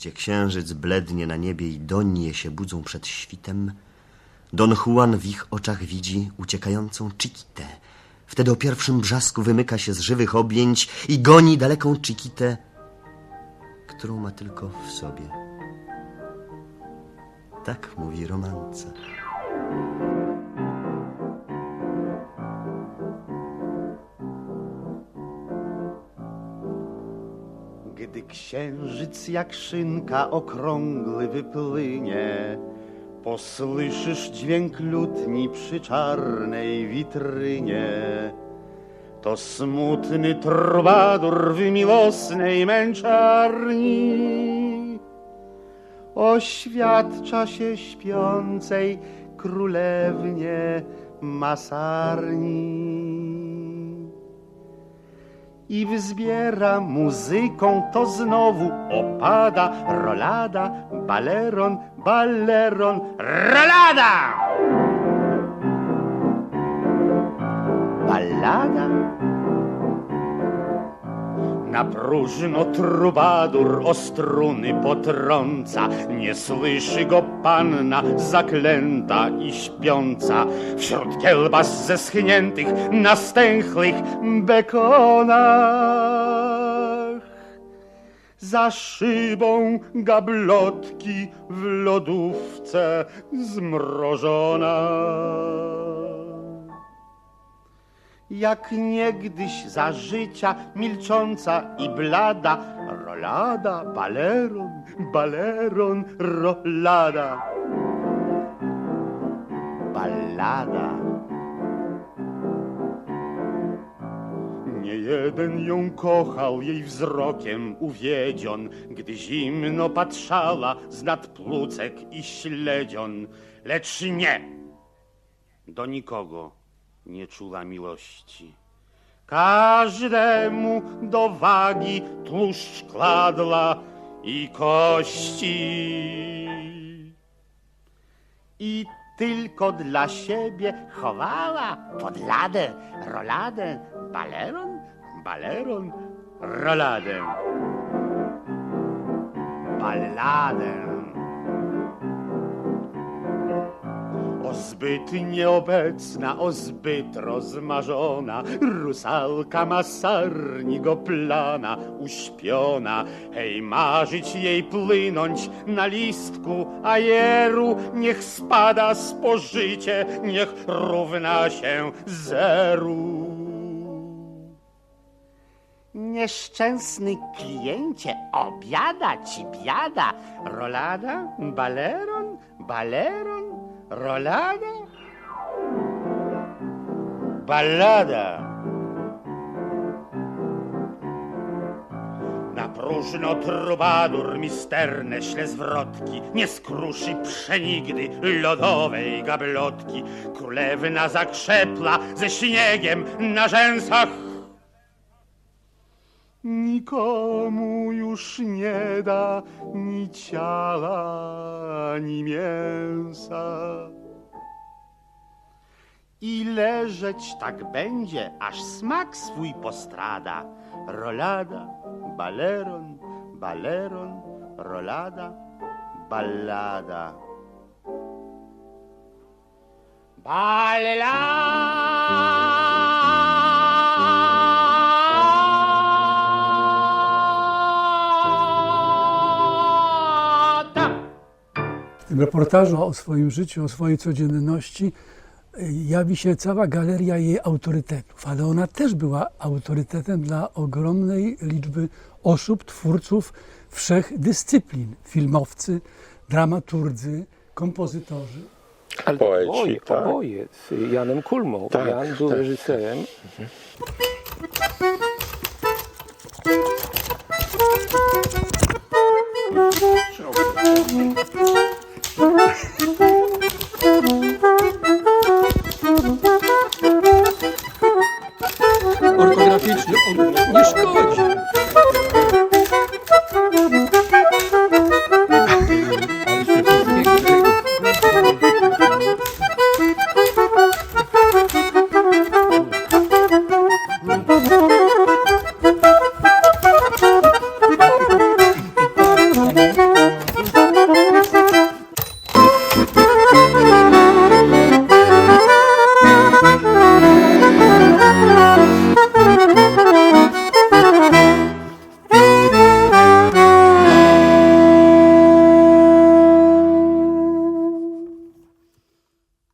gdzie księżyc blednie na niebie i donie się budzą przed świtem, Don Juan w ich oczach widzi uciekającą Chiquitę. Wtedy o pierwszym brzasku wymyka się z żywych objęć i goni daleką Chiquitę, którą ma tylko w sobie. Tak mówi romanca. Księżyc jak szynka okrągły wypłynie, posłyszysz dźwięk lutni przy czarnej witrynie. To smutny trubadur w miłosnej męczarni. Oświadcza się śpiącej królewnie masarni i wzbiera muzyką, to znowu opada rolada, baleron, baleron, rolada! Ballada? Na próżno trubadur o struny potrąca, nie słyszy go panna zaklęta i śpiąca. Wśród kielbas zeschniętych na stęchłych bekonach. Za szybą gablotki w lodówce zmrożona jak niegdyś za życia milcząca i blada, rolada, baleron, baleron, rolada. Ballada. Nie jeden ją kochał jej wzrokiem uwiedzion, gdy zimno patrzała z nad plucek i śledzion, lecz nie, do nikogo nie czuła miłości. Każdemu do wagi tłuszcz kładła i kości. I tylko dla siebie chowała pod ladę, roladę, baleron, baleron, roladę. Balladę. Zbyt nieobecna, o zbyt rozmarzona, rusalka masarni go plana, uśpiona. Hej, marzyć jej plynąć na listku ajeru, niech spada spożycie, niech równa się zeru. Nieszczęsny kliencie, obiada ci biada. Rolada, baleron, baleron, rolada, ballada. Na próżno trubadur misterne śle zwrotki, nie skruszy przenigdy lodowej gablotki. Królewna zakrzepla ze śniegiem na rzęsach. Nikomu już nie da ni ciała, ni mięsa. I leżeć tak będzie, aż smak swój postrada. Rolada, baleron, baleron, rolada, ballada. Ballada! Reportażu o swoim życiu, o swojej codzienności y, jawi się cała galeria jej autorytetów, ale ona też była autorytetem dla ogromnej liczby osób, twórców wszech dyscyplin. Filmowcy, dramaturdzy, kompozytorzy. Ale Poeci, oboje, tak. oboje z Janem Kulmą. Tak, Jan był tak. reżyserem. Yuskoç.